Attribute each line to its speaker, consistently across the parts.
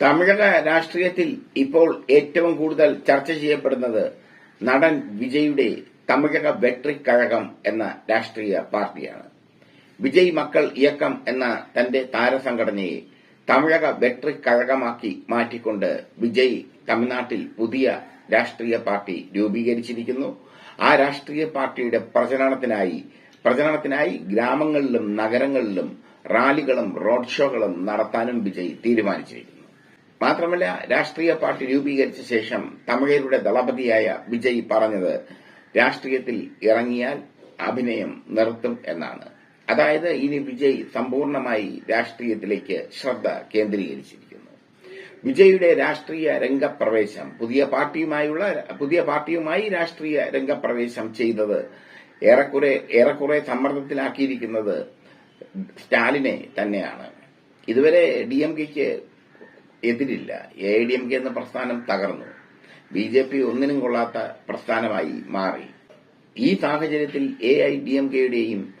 Speaker 1: തമിഴക രാഷ്ട്രീയത്തിൽ ഇപ്പോൾ ഏറ്റവും കൂടുതൽ ചർച്ച ചെയ്യപ്പെടുന്നത് നടൻ വിജയുടെ തമിഴക വെട്രി കഴകം എന്ന രാഷ്ട്രീയ പാർട്ടിയാണ്. വിജയ് മക്കൾ ഇയക്കം എന്ന തന്റെ താരസംഘടനയെ തമിഴക വെട്രി കഴകമാക്കി മാറ്റിക്കൊണ്ട് വിജയ് തമിഴ്നാട്ടിൽ പുതിയ രാഷ്ട്രീയ പാർട്ടി രൂപീകരിച്ചിരിക്കുന്നു. ആ രാഷ്ട്രീയ പാർട്ടിയുടെ പ്രചരണത്തിനായി പ്രചരണത്തിനായി ഗ്രാമങ്ങളിലും നഗരങ്ങളിലും റാലികളും റോഡ് ഷോകളും നടത്താനും വിജയ് തീരുമാനിച്ചിരിക്കുന്നു. മാത്രമല്ല രാഷ്ട്രീയ പാർട്ടി രൂപീകരിച്ച ശേഷം തമിഴരുടെ ദളപതിയായ വിജയ് പറഞ്ഞത് രാഷ്ട്രീയത്തിൽ ഇറങ്ങിയാൽ അഭിനയം നിർത്തും എന്നാണ്. അതായത് ഇനി വിജയ് സമ്പൂർണമായി രാഷ്ട്രീയത്തിലേക്ക് ശ്രദ്ധ കേന്ദ്രീകരിച്ചിരിക്കുന്നു. വിജയുടെ രാഷ്ട്രീയ രംഗപ്രവേശം പുതിയ പാർട്ടിയുമായുള്ള പുതിയ പാർട്ടിയുമായി രാഷ്ട്രീയ രംഗപ്രവേശം ചെയ്തത് ഏറെക്കുറെ ഏറെക്കുറെ സമ്മർദ്ദത്തിലാക്കിയിരിക്കുന്നത് സ്റ്റാലിനെ തന്നെയാണ്. ഇതുവരെ ഡി എം കെക്ക് എതിരില്ല. A I D M K എന്ന പ്രസ്ഥാനം തകർന്നു. ബി ജെ പി ഒന്നിനും കൊള്ളാത്ത പ്രസ്ഥാനമായി മാറി. ഈ സാഹചര്യത്തിൽ എ ഐ ഡി എം കെയുടെയും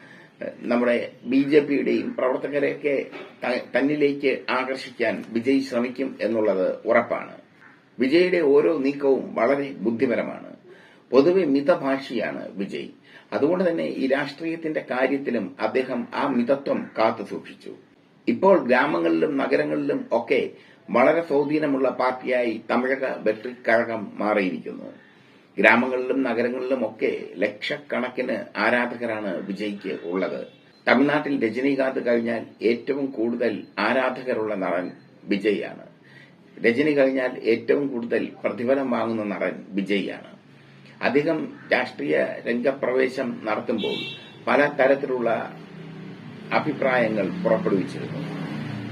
Speaker 1: നമ്മുടെ ബി ജെ പിയുടെയും പ്രവർത്തകരെയൊക്കെ തന്നിലേക്ക് ആകർഷിക്കാൻ വിജയ് ശ്രമിക്കും എന്നുള്ളത് ഉറപ്പാണ്. വിജയുടെ ഓരോ നീക്കവും വളരെ ബുദ്ധിപരമാണ്. പൊതുവെ മിതഭാഷിയാണ് വിജയ്. അതുകൊണ്ട് തന്നെ ഈ രാഷ്ട്രീയത്തിന്റെ കാര്യത്തിലും അദ്ദേഹം ആ മിതത്വം കാത്തു സൂക്ഷിച്ചു ഇപ്പോൾ ഗ്രാമങ്ങളിലും നഗരങ്ങളിലും ഒക്കെ വളരെ സ്വാധീനമുള്ള പാർട്ടിയായി തമിഴക ബെട്രിക് കഴകം മാറിയിരിക്കുന്നു. ഗ്രാമങ്ങളിലും നഗരങ്ങളിലും ഒക്കെ ലക്ഷക്കണക്കിന് ആരാധകരാണ് വിജയ്ക്ക് ഉള്ളത്. തമിഴ്നാട്ടിൽ രജനീകാന്ത് കഴിഞ്ഞാൽ ഏറ്റവും കൂടുതൽ ആരാധകരുള്ള നടൻ വിജയ്യാണ് രജനി കഴിഞ്ഞാൽ ഏറ്റവും കൂടുതൽ പ്രതിഫലം വാങ്ങുന്ന നടൻ വിജയ്യാണ് അധികം രാഷ്ട്രീയ രംഗപ്രവേശം നടത്തുമ്പോൾ പല തരത്തിലുള്ള അഭിപ്രായങ്ങൾ പുറപ്പെടുവിച്ചിരുന്നു.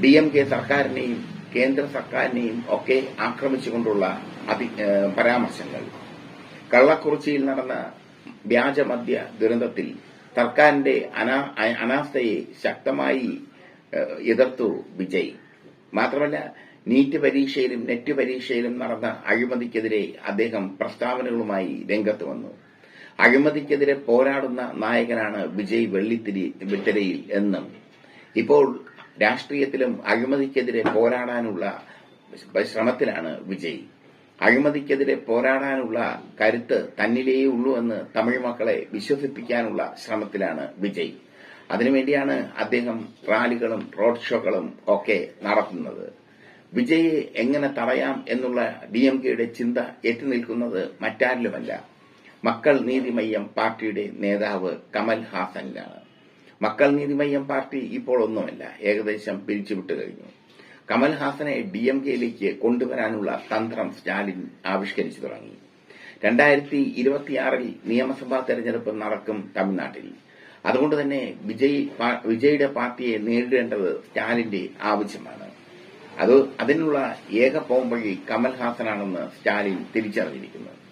Speaker 1: ഡി എം കെ സർക്കാരിനെയും കേന്ദ്ര സർക്കാരിനെയും ഒക്കെ ആക്രമിച്ചുകൊണ്ടുള്ള പരാമർശങ്ങൾ. കള്ളക്കുറിച്ചിയിൽ നടന്ന വ്യാജമദ്യ ദുരന്തത്തിൽ സർക്കാരിന്റെ അനാ- അനാസ്ഥയെ ശക്തമായി എതിർത്തു വിജയ്. മാത്രമല്ല നീറ്റ് പരീക്ഷയിലും നെറ്റ് പരീക്ഷയിലും നടന്ന അഴിമതിക്കെതിരെ അദ്ദേഹം പ്രസ്താവനകളുമായി രംഗത്ത് വന്നു. അഴിമതിക്കെതിരെ പോരാടുന്ന നായകനാണ് വിജയ് വെള്ളിത്തിരി വിട്ടരയിൽ എന്നും. ഇപ്പോൾ രാഷ്ട്രീയത്തിലും അഴിമതിക്കെതിരെ പോരാടാനുള്ള ശ്രമത്തിലാണ് വിജയ്. അഴിമതിക്കെതിരെ പോരാടാനുള്ള കരുത്ത് തന്നിലേ ഉള്ളൂ എന്ന് തമിഴ് മക്കളെ വിശ്വസിപ്പിക്കാനുള്ള ശ്രമത്തിലാണ് വിജയ്. അതിനുവേണ്ടിയാണ് അദ്ദേഹം റാലികളും റോഡ് ഷോകളും ഒക്കെ നടത്തുന്നത്. വിജയെ എങ്ങനെ തടയാം എന്നുള്ള ഡി എം കെയുടെ ചിന്ത എത്തിനിൽക്കുന്നത് മറ്റാരിലുമല്ല. മക്കൾ നീതിമയ്യം പാർട്ടിയുടെ നേതാവ് കമൽ ഹാസനിലാണ്. മക്കൾ നീതിമയ്യം പാർട്ടി ഇപ്പോൾ ഒന്നുമല്ല ഏകദേശം പിരിച്ചുവിട്ടു കഴിഞ്ഞു. കമൽഹാസനെ ഡി എം കെയിലേക്ക് കൊണ്ടുവരാനുള്ള തന്ത്രം സ്റ്റാലിൻ ആവിഷ്കരിച്ചു തുടങ്ങി. രണ്ടായിരത്തി ഇരുപത്തിയാറിൽ നിയമസഭാ തെരഞ്ഞെടുപ്പ് നടക്കും തമിഴ്നാട്ടിൽ. അതുകൊണ്ട് തന്നെ വിജയ് വിജയുടെ പാർട്ടിയെ നേരിടേണ്ടത് സ്റ്റാലിന്റെ ആവശ്യമാണ്. അത് അതിനുള്ള ഏക പോംവഴി കമൽഹാസനാണെന്ന് സ്റ്റാലിൻ തിരിച്ചറിഞ്ഞിരിക്കുന്നു.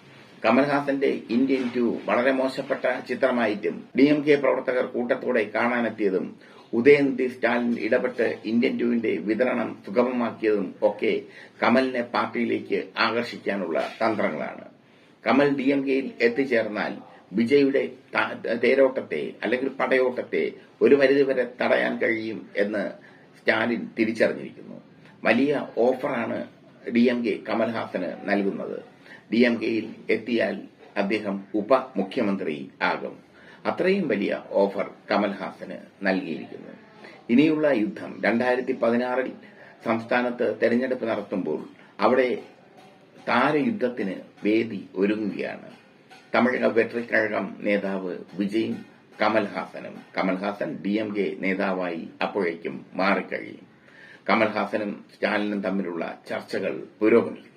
Speaker 1: കമൽഹാസന്റെ ഇന്ത്യൻ ടു വളരെ മോശപ്പെട്ട ചിത്രമായിട്ടും ഡി എം കെ പ്രവർത്തകർ കൂട്ടത്തോടെ കാണാനെത്തിയതും ഉദയനിധി സ്റ്റാലിൻ ഇടപെട്ട് ഇന്ത്യൻ ടുവിന്റെ വിതരണം സുഗമമാക്കിയതും ഒക്കെ കമലിനെ പാർട്ടിയിലേക്ക് ആകർഷിക്കാനുള്ള തന്ത്രങ്ങളാണ്. കമൽ ഡി എം കെയിൽ എത്തിച്ചേർന്നാൽ വിജയുടെ തേരോട്ടത്തെ അല്ലെങ്കിൽ പടയോട്ടത്തെ ഒരു പരിധിവരെ തടയാൻ കഴിയും എന്ന് സ്റ്റാലിൻ തിരിച്ചറിഞ്ഞിരിക്കുന്നു. വലിയ ഓഫറാണ് ഡി എം കെ കമൽഹാസന് നൽകുന്നത്. ഡി എം കെയിൽ എത്തിയാൽ അദ്ദേഹം ഉപമുഖ്യമന്ത്രി ആകും. അത്രയും വലിയ ഓഫർ കമൽഹാസന് നൽകിയിരിക്കുന്നു. ഇനിയുള്ള യുദ്ധം രണ്ടായിരത്തി പതിനാറിൽ സംസ്ഥാനത്ത് തെരഞ്ഞെടുപ്പ് നടത്തുമ്പോൾ അവിടെ താരയുദ്ധത്തിന് വേദി ഒരുങ്ങുകയാണ്. തമിഴക വെട്രി കഴകം നേതാവ് വിജയും കമൽഹാസനും കമൽഹാസൻ ഡി എം കെ നേതാവായി അപ്പോഴേക്കും മാറിക്കഴിയും. കമൽഹാസനും സ്റ്റാലിനും തമ്മിലുള്ള ചർച്ചകൾ പുരോഗമിക്കുന്നു.